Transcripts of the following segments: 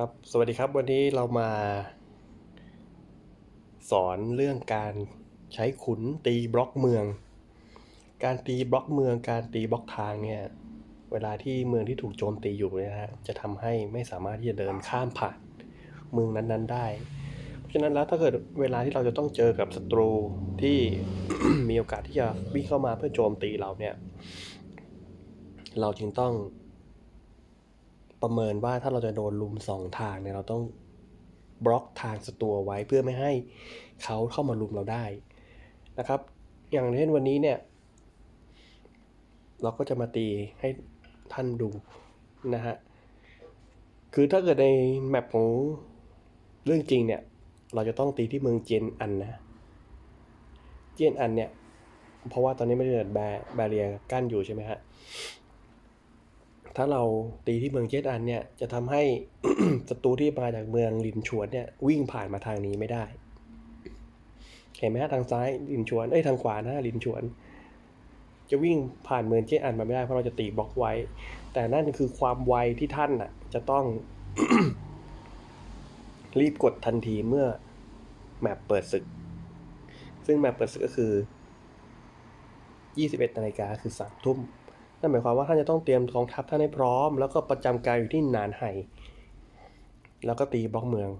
ครับ สวัสดีครับ วันนี้เรามา สอนเรื่องการใช้ขุนตีบล็อกเมือง การตีบล็อกเมือง การตีบล็อกทางเนี่ย เวลาที่เมืองที่ถูกโจมตีอยู่เนี่ยนะฮะ จะทำให้ไม่สามารถที่จะเดินข้ามผ่านเมืองนั้นๆได้ เพราะฉะนั้นแล้วถ้าเกิดเวลาที่เราจะต้องเจอกับศัตรูที่มีโอกาสที่จะวิ่งเข้ามาเพื่อโจมตีเราเนี่ย เราจึงต้อง ประเมินว่าถ้าเราจะโดนลุมสองทางเนี่ยเราต้องบล็อกทางศัตรูไว้เพื่อไม่ให้เขาเข้ามาลุมเราได้นะครับ อย่างเช่นวันนี้เนี่ย เราก็จะมาตีให้ท่านดูนะฮะคือถ้าเกิดในแมปของเรื่องจริงเนี่ย เราจะต้องตีที่เมืองเจนอันนะ เจนอันเนี่ย เพราะว่าตอนนี้ไม่ได้เกิดแบแบเรียกั้นอยู่ใช่ไหมฮะ ถ้าเราตีที่เมืองเจดอันเนี่ยจะทำให้ศัตรูที่มาจากเมืองลินชวนเนี่ยวิ่งผ่านมาทางนี้ไม่ได้ เห็นไหมฮะทางซ้ายลินชวนเอ้ยทางขวานะลินชวน จะวิ่งผ่านเมืองเจดอันมาไม่ได้เพราะเราจะตีบล็อกไว้ แต่นั่นคือความไวที่ท่านน่ะ จะต้องรีบกดทันทีเมื่อแมปเปิดศึก ซึ่งแมปเปิดศึกก็คือ 21นาฬิกาคือ3ทุ่ม นั่นหมายความว่าท่านจะต้องเตรียมกองทัพท่านให้พร้อม แล้วก็ประจำการอยู่ที่นานไห่แล้วก็ตีบล็อกเมือง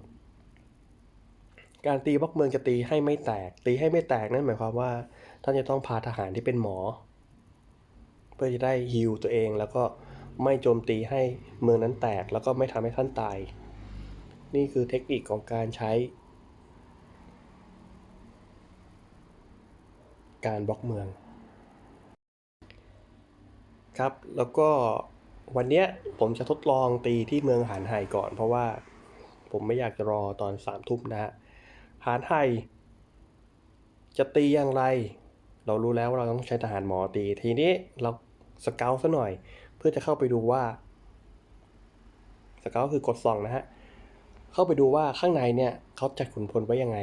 การตีบล็อกเมืองจะตีให้ไม่แตก ตีให้ไม่แตกนั่นหมายความว่า ท่านจะต้องพาทหารที่เป็นหมอ เพื่อจะได้ฮิลตัวเองแล้วก็ไม่โจมตีให้เมืองนั้นแตก แล้วก็ไม่ทำให้ท่านตาย นี่คือเทคนิคของการใช้ การบล็อกเมือง ครับ แล้วก็วันเนี้ยผมจะทดลองตีที่เมืองหานไห่ก่อน เพราะว่าผมไม่อยากจะรอตอนสามทุ่มนะฮะหานไห่จะตีอย่างไร เรารู้แล้วว่าเราต้องใช้ทหารหมอตี ทีนี้เราสเกลซะหน่อย เพื่อจะเข้าไปดูว่าสเกลคือกดส่องนะฮะเข้าไปดูว่าข้างในเนี่ยเขาจัดขุนพลไว้ยังไง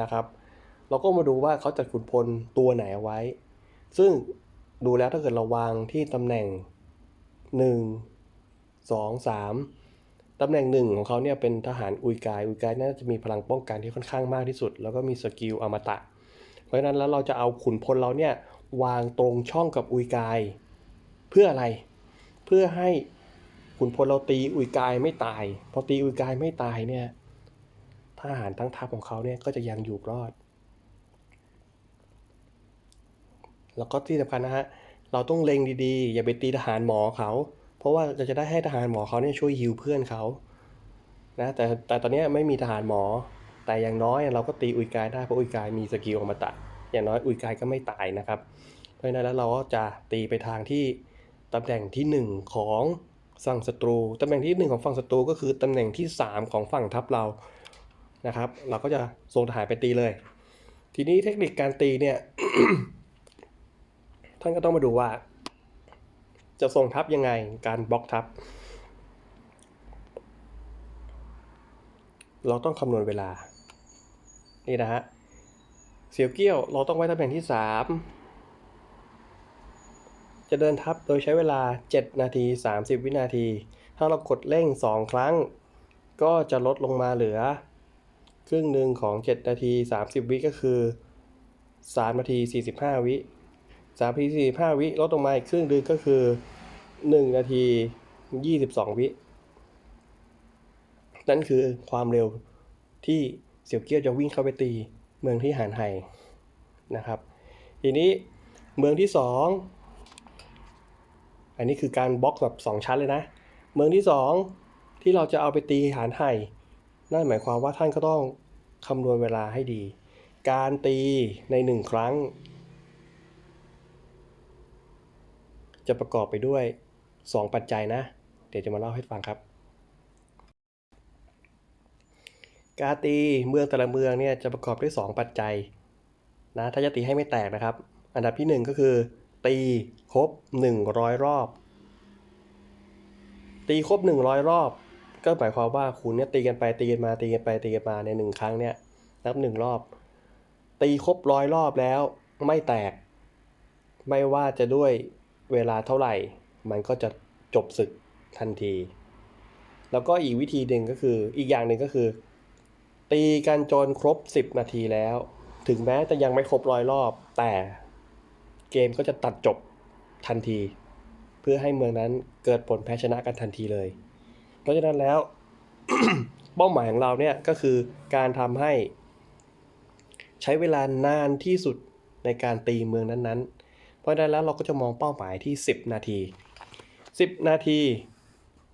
นะครับ เราก็มาดูว่าเขาจัดขุนพลตัวไหนไว้ ซึ่ง ดูแล้วถ้าเกิดเราวางที่ตำแหน่ง 1 2 3ตำแหน่งหนึ่งของเขาเนี่ยเป็นทหารอุยกายอุยกายน่าจะมีพลังป้องกันที่ค่อนข้างมากที่สุด แล้วก็มีสกิลอมตะ เพราะฉะนั้นแล้วเราจะเอาขุนพลเราเนี่ยวางตรงช่องกับอุยกาย เพื่ออะไร เพื่อให้ขุนพลเราตีอุยกายไม่ตาย พอตีอุยกายไม่ตายเนี่ยทหารทั้งทัพของเขาเนี่ยก็จะยังอยู่รอด แล้วก็ที่สำคัญนะฮะเราต้องเล็งดีๆ อย่าไปตีทหารหมอเขา เพราะว่าเราจะได้ให้ทหารหมอเขาเนี่ยช่วยฮิวเพื่อนเขานะแต่แต่ตอนนี้ไม่มีทหารหมอ แต่อย่างน้อยเราก็ตีอุยกายได้เพราะอุยกายมีสกิลอมตะอย่างน้อยอุยกายก็ไม่ตายนะครับ เพราะฉะนั้นแล้วเราก็จะตีไปทางที่ตำแหน่งที่หนึ่งของฝั่งศัตรูตำแหน่งที่หนึ่งของฝั่งศัตรูก็คือตำแหน่งที่สามของฝั่งทัพเรานะครับ เราก็จะส่งทหารไปตีเลย ทีนี้เทคนิคการตีเนี่ย ท่านก็ต้องมาดูว่า จะส่งทัพยังไงการบล็อกทัพเราต้องคำนวณเวลา นี่นะฮะเสียวเกี้ยวเราต้องไว้ตำแหน่งที่ 3 จะเดินทัพโดยใช้เวลา 7 นาที 30 วินาที ถ้าเรากดเร่ง 2 ครั้ง ก็จะลดลงมาเหลือ ครึ่งหนึ่งของ 7 นาที 30 วิก็คือ 3 นาที 45 วิ สามนาทีสี่ห้าวิลดลงมาอีกครึ่งหนึงก็คือหนึ่งนาทียี่สิบสองวิ นั่นคือความเร็วที่เสี่ยวเกี้ยวจะวิ่งเข้าไปตีเมืองที่หานไห่นะครับ ทีนี้เมืองที่สองอันนี้คือการบล็อกแบบสองชั้นเลยนะ เมืองที่สองที่เราจะเอาไปตีหานไห่นั่นหมายความว่าท่านก็ต้องคำนวณเวลาให้ดี การตีในหนึ่งครั้ง จะประกอบไปด้วย 2 ปัจจัยนะ เดี๋ยวจะมาเล่าให้ฟังครับ การตีเมืองแต่ละเมืองเนี่ยจะประกอบด้วย 2 ปัจจัยนะถ้าจะตีให้ไม่แตกนะครับ อันดับที่ 1 ก็คือ ตีครบ 100 รอบ ตีครบ 100 รอบ ก็หมายความว่าคุณเนี่ยตีกันไปตีกันมาตีกันไปตีกันมาในหนึ่งครั้งเนี่ยนับหนึ่งรอบ ตีครบร้อยรอบแล้วไม่แตก ไม่ว่าจะด้วย เวลาเท่าไหร่ มันก็จะจบศึกทันที แล้วก็อีกวิธีหนึ่งก็คืออีกอย่างหนึ่งก็คือ ตีกันจนครบ 10 นาทีแล้ว ถึงแม้จะยังไม่ครบร้อยรอบ แต่เกมก็จะตัดจบทันที เพื่อให้เมืองนั้นเกิดผลแพ้ชนะกันทันทีเลย เพราะฉะนั้นแล้วเป้าหมายของเราเนี่ยก็คือการทำให้ใช้เวลานานที่สุดในการตีเมืองนั้นๆ ราะฉะนั้นแล้วเราก็จะมองเป้าหมายที่ 10 นาที 10 นาที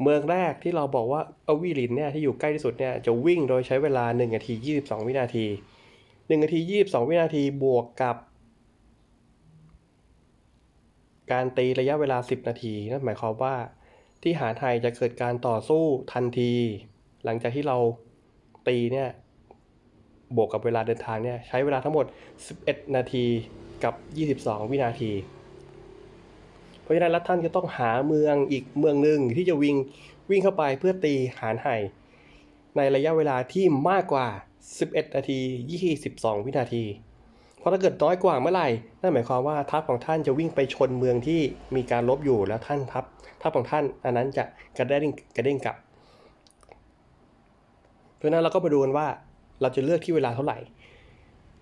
เมืองแรกที่เราบอกว่าอวีลินเนี่ยที่อยู่ใกล้ที่สุดเนี่ยจะวิ่งโดยใช้เวลา 1 นาที 22 วินาที 1 นาที 22 วินาทีบวกกับ การตีระยะเวลา 10 นาทีนั่นหมายความว่าที่หาไทยจะเกิดการต่อสู้ทันที หลังจากที่เราตีเนี่ยบวกกับเวลาเดินทางเนี่ยใช้เวลาทั้งหมด 11 นาที กับ 22 วินาที เพราะฉะนั้นแล้วท่านจะต้องหาเมืองอีกเมืองหนึ่งที่จะวิ่งวิ่งเข้าไปเพื่อตีหารไห่ในระยะเวลาที่มากกว่า 11 นาที 22 วินาที เพราะถ้าเกิดน้อยกว่าเมื่อไหร่ นั่นหมายความว่าทัพของท่านจะวิ่งไปชนเมืองที่มีการลบอยู่แล้วท่านทัพทัพของท่านอันนั้นจะกระเด้งกระเด้งกลับ เพราะฉะนั้นเราก็มาดูกันว่าเราจะเลือกที่เวลาเท่าไหร่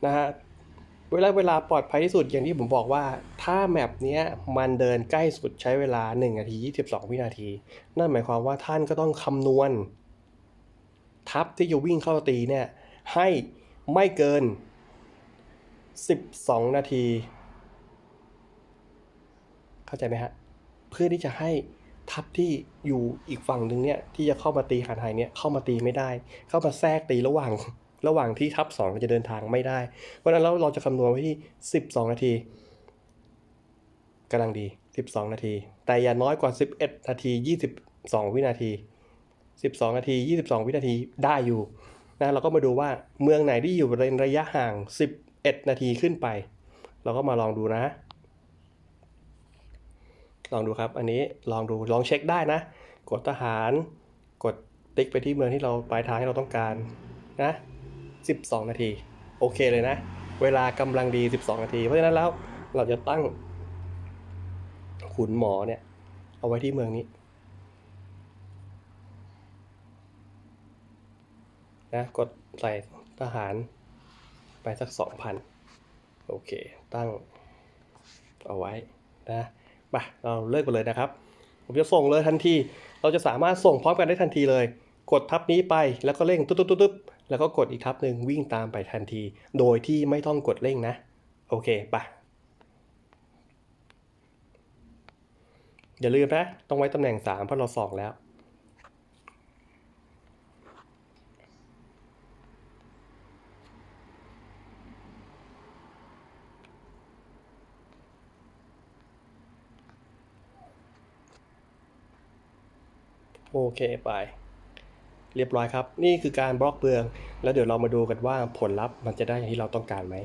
นะฮะ เวลาเวลาปลอดภัยที่สุดอย่างที่ผมบอกว่า ถ้าแมปเนี้ยมันเดินใกล้สุดใช้เวลา1นาที22 วินาที นั่นหมายความว่าท่านก็ต้องคำนวณ ทัพที่จะวิ่งเข้าตีเนี่ย ให้ไม่เกิน 12 นาที เข้าใจไหมฮะ เพื่อที่จะให้ทัพที่อยู่อีกฝั่งหนึ่งเนี่ย ที่จะเข้ามาตีหาไทยเนี่ยเข้ามาตีไม่ได้ เข้ามาแทรกตีระหว่าง ระหว่างที่ทัพสองจะเดินทางไม่ได้ เพราะฉะนั้นเราเราจะคำนวณไว้ที่ 12 นาทีกำลังดี 12 นาที แต่อย่าน้อยกว่า 11 นาที 22 วินาที 12 นาที 22 วินาทีได้อยู่นะเราก็มาดูว่าเมืองไหนที่อยู่ในระยะห่าง 11 นาทีขึ้นไป เราก็มาลองดูนะ ลองดูครับ อันนี้ลองดูลองเช็คได้นะ กดทหาร กดติ๊กไปที่เมืองที่เราปลายทางที่เราต้องการนะ 12 นาที โอเคเลยนะ เวลากำลังดี 12 นาที เพราะฉะนั้นแล้วเราจะตั้งขุนหมอเนี่ย เอาไว้ที่เมืองนี้นะกดใส่ทหารไปสัก 2,000 โอเค ตั้งเอาไว้นะไปเราเลิกกันเลยนะครับ ผมจะส่งเลยทันที เราจะสามารถส่งพร้อมกันได้ทันทีเลย กดทับนี้ไปแล้วก็เร่งตุ๊บตุ๊บตุ๊บแล้วก็กดอีกทับหนึ่งวิ่งตามไปทันที โดยที่ไม่ต้องกดเร่งนะ โอเคไปอย่าลืมนะ ต้องไว้ตำแหน่ง 3 เพราะเราสองแล้ว โอเคไป เรียบร้อยครับ นี่คือการบล็อกเบือง แล้วเดี๋ยวเรามาดูกันว่าผลลัพธ์มันจะได้อย่างที่เราต้องการไหม